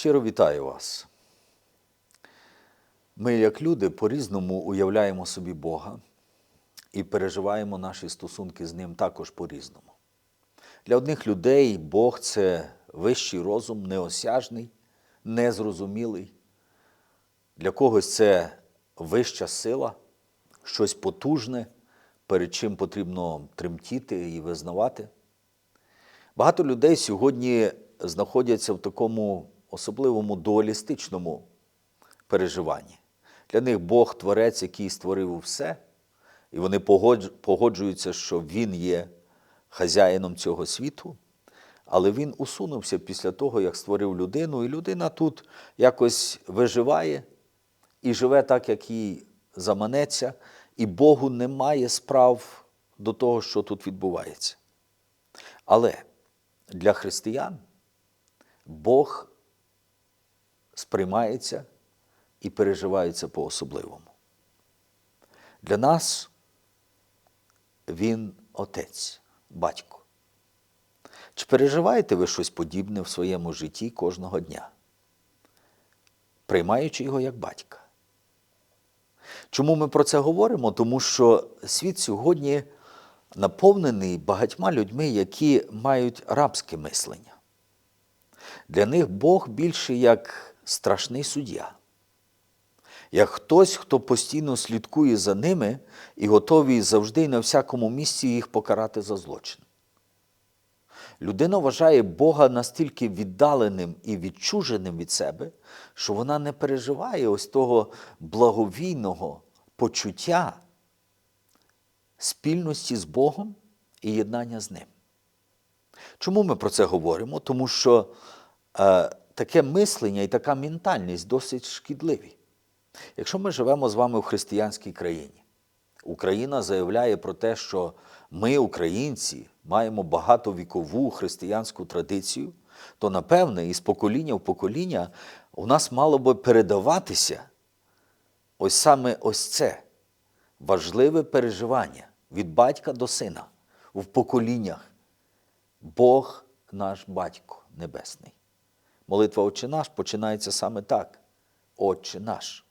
Щиро вітаю вас. Ми, як люди, по-різному уявляємо собі Бога і переживаємо наші стосунки з Ним також по-різному. Для одних людей Бог це вищий розум, неосяжний, незрозумілий. Для когось це вища сила, щось потужне, перед чим потрібно тремтіти і визнавати. Багато людей сьогодні знаходяться в такому особливому дуалістичному переживанні. Для них Бог творець, який створив все, і вони погоджуються, що Він є хазяїном цього світу, але він усунувся після того, як створив людину, і людина тут якось виживає і живе так, як їй заманеться, і Богу немає справ до того, що тут відбувається. Але для християн Бог сприймається і переживається по-особливому. Для нас Він Отець, батько. Чи переживаєте ви щось подібне в своєму житті кожного дня, приймаючи його як батька? Чому ми про це говоримо? Тому що світ сьогодні наповнений багатьма людьми, які мають рабське мислення. Для них Бог більше як страшний суддя, як хтось, хто постійно слідкує за ними і готовий завжди і на всякому місці їх покарати за злочин. Людина вважає Бога настільки віддаленим і відчуженим від себе, що вона не переживає ось того благовійного почуття спільності з Богом і єднання з Ним. Чому ми про це говоримо? Тому що е, таке мислення і така ментальність досить шкідливі. Якщо ми живемо з вами в християнській країні, Україна заявляє про те, що ми, українці, маємо багатовікову християнську традицію, то напевне із покоління в покоління у нас мало би передаватися ось саме ось це важливе переживання від батька до сина в поколіннях. Бог наш батько небесний. Молитва Отче наш починається саме так. Отче наш.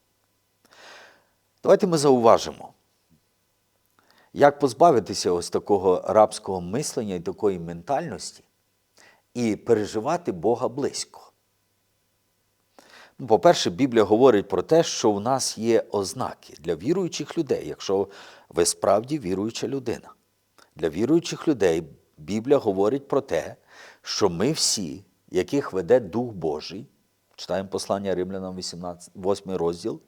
Давайте ми зауважимо, як позбавитися ось такого рабського мислення і такої ментальності і переживати Бога близько. Ну, По-перше, Біблія говорить про те, що у нас є ознаки для віруючих людей, якщо ви справді віруюча людина. Для віруючих людей Біблія говорить про те, що ми всі, яких веде Дух Божий, читаємо послання Римлянам 18, 8 розділ,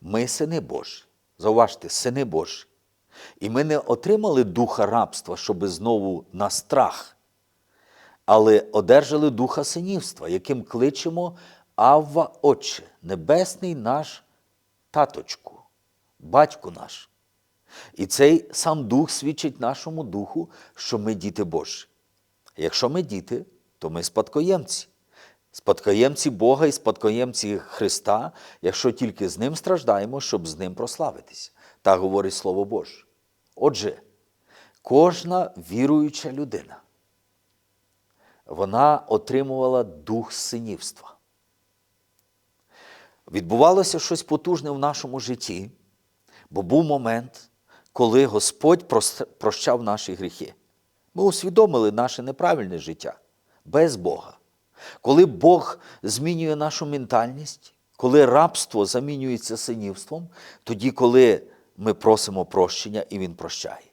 ми сини Божі. Зауважте, сини Божі. І ми не отримали духа рабства, щоб знову на страх, але одержали духа синівства, яким кличемо Авва Отче, небесний наш таточку, батько наш. І цей сам дух свідчить нашому духу, що ми діти Божі. Якщо ми діти, то ми спадкоємці. Спадкоємці Бога і спадкоємці Христа, якщо тільки з Ним страждаємо, щоб з Ним прославитися. Так говорить Слово Боже. Отже, кожна віруюча людина, вона отримувала дух синівства. Відбувалося щось потужне в нашому житті, бо був момент, коли Господь прощав наші гріхи. Ми усвідомили наше неправильне життя без Бога. Коли Бог змінює нашу ментальність, коли рабство замінюється синівством, тоді, коли ми просимо прощення і Він прощає.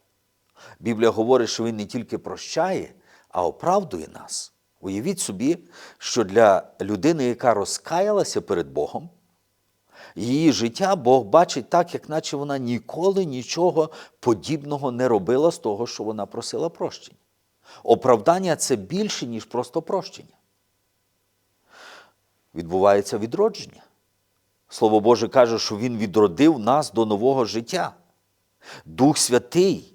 Біблія говорить, що Він не тільки прощає, а оправдує нас. Уявіть собі, що для людини, яка розкаялася перед Богом, її життя Бог бачить так, як наче вона ніколи нічого подібного не робила з того, що вона просила прощення. Оправдання це більше, ніж просто прощення. Відбувається відродження. Слово Боже каже, що Він відродив нас до нового життя. Дух Святий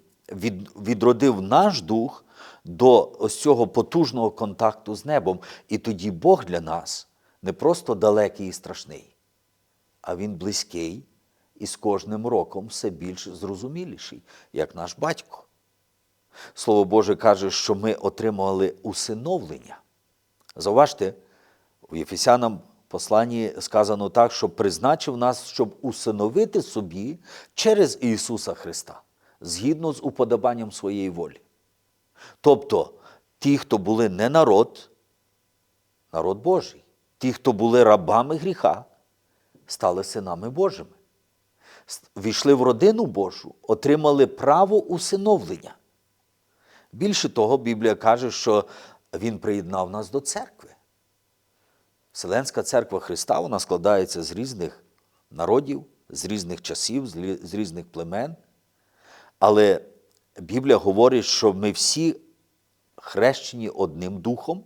відродив наш дух до ось цього потужного контакту з небом. І тоді Бог для нас не просто далекий і страшний, а Він близький і з кожним роком все більш зрозуміліший, як наш батько. Слово Боже каже, що ми отримали усиновлення. Зауважте, В Єфесянам посланні сказано так, що призначив нас, щоб усиновити собі через Ісуса Христа, згідно з уподобанням своєї волі. Тобто ті, хто були не народ, народ Божий, ті, хто були рабами гріха, стали синами Божими. Війшли в родину Божу, отримали право усиновлення. Більше того, Біблія каже, що Він приєднав нас до церкви. Вселенська церква Христа вона складається з різних народів, з різних часів, з різних племен. Але Біблія говорить, що ми всі хрещені одним духом,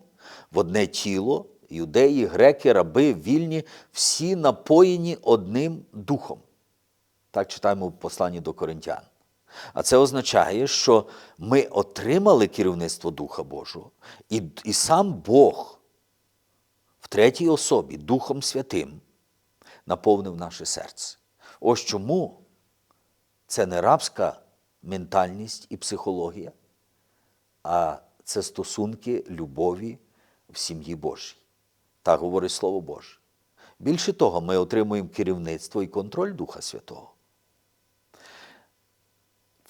в одне тіло, юдеї, греки, раби, вільні, всі напоєні одним духом. Так читаємо в посланні до Коринтян. А це означає, що ми отримали керівництво Духа Божого, і, і сам Бог в третій особі Духом Святим наповнив наше серце. Ось чому це не рабська ментальність і психологія, а це стосунки любові в сім'ї Божій. Так говорить Слово Боже. Більше того, ми отримуємо керівництво і контроль Духа Святого.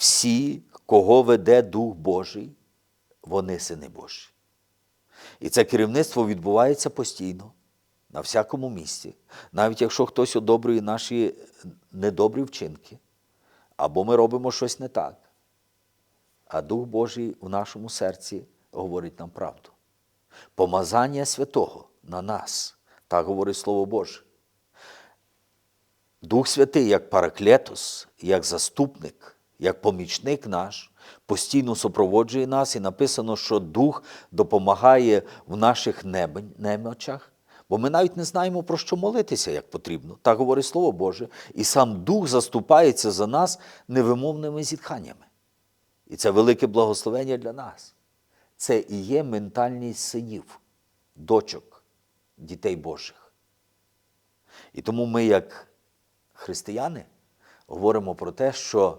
Всі, кого веде Дух Божий, вони сини Божі. І це керівництво відбувається постійно, на всякому місці, навіть якщо хтось одобрює наші недобрі вчинки, або ми робимо щось не так. А Дух Божий в нашому серці говорить нам правду. Помазання святого на нас, так говорить Слово Боже. Дух Святий, як параклетос, як заступник, як помічник наш, постійно супроводжує нас, і написано, що Дух допомагає в наших немочах, бо ми навіть не знаємо, про що молитися, як потрібно. Так говорить Слово Боже, і сам Дух заступається за нас невимовними зітханнями. І це велике благословення для нас. Це і є ментальність синів, дочок, дітей Божих. І тому ми, як християни, говоримо про те, що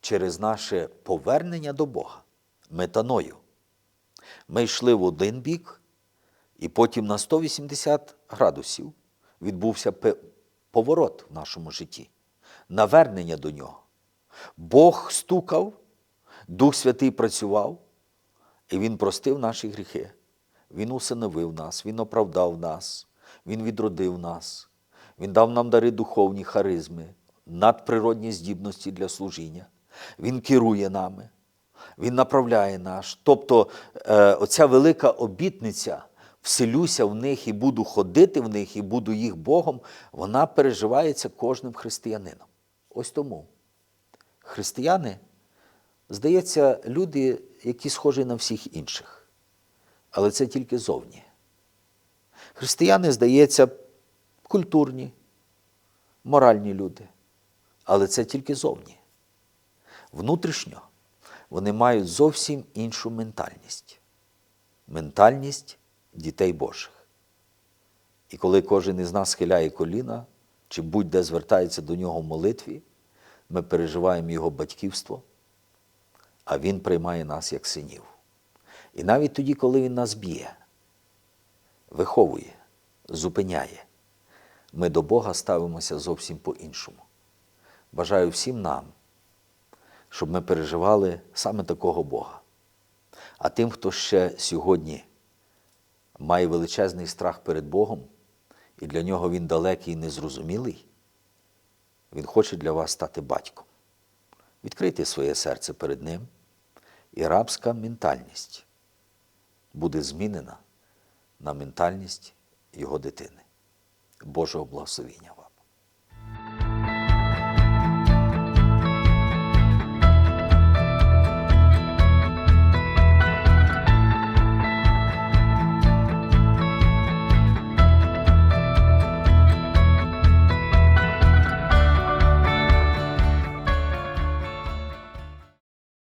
через наше повернення до Бога, метаною, ми йшли в один бік, і потім на 180 градусів відбувся поворот в нашому житті, навернення до нього. Бог стукав, Дух Святий працював, і Він простив наші гріхи. Він усиновив нас, Він оправдав нас, Він відродив нас, Він дав нам дари духовні харизми, надприродні здібності для служіння. Він керує нами, Він направляє нас. Тобто е, оця велика обітниця вселюся в них і буду ходити в них, і буду їх Богом, вона переживається кожним християнином. Ось тому християни, здається, люди, які схожі на всіх інших. Але це тільки зовні. Християни, здається, культурні, моральні люди. Але це тільки зовні. Внутрішньо вони мають зовсім іншу ментальність. Ментальність дітей Божих. І коли кожен із нас схиляє коліна, чи будь-де звертається до нього в молитві, ми переживаємо Його батьківство, а Він приймає нас як синів. І навіть тоді, коли Він нас б'є, виховує, зупиняє, ми до Бога ставимося зовсім по-іншому. Бажаю всім нам, щоб ми переживали саме такого Бога. А тим, хто ще сьогодні має величезний страх перед Богом, і для нього він далекий і незрозумілий, він хоче для вас стати батьком. Відкрийте своє серце перед Ним, і рабська ментальність буде змінена на ментальність його дитини. Божого благословіння.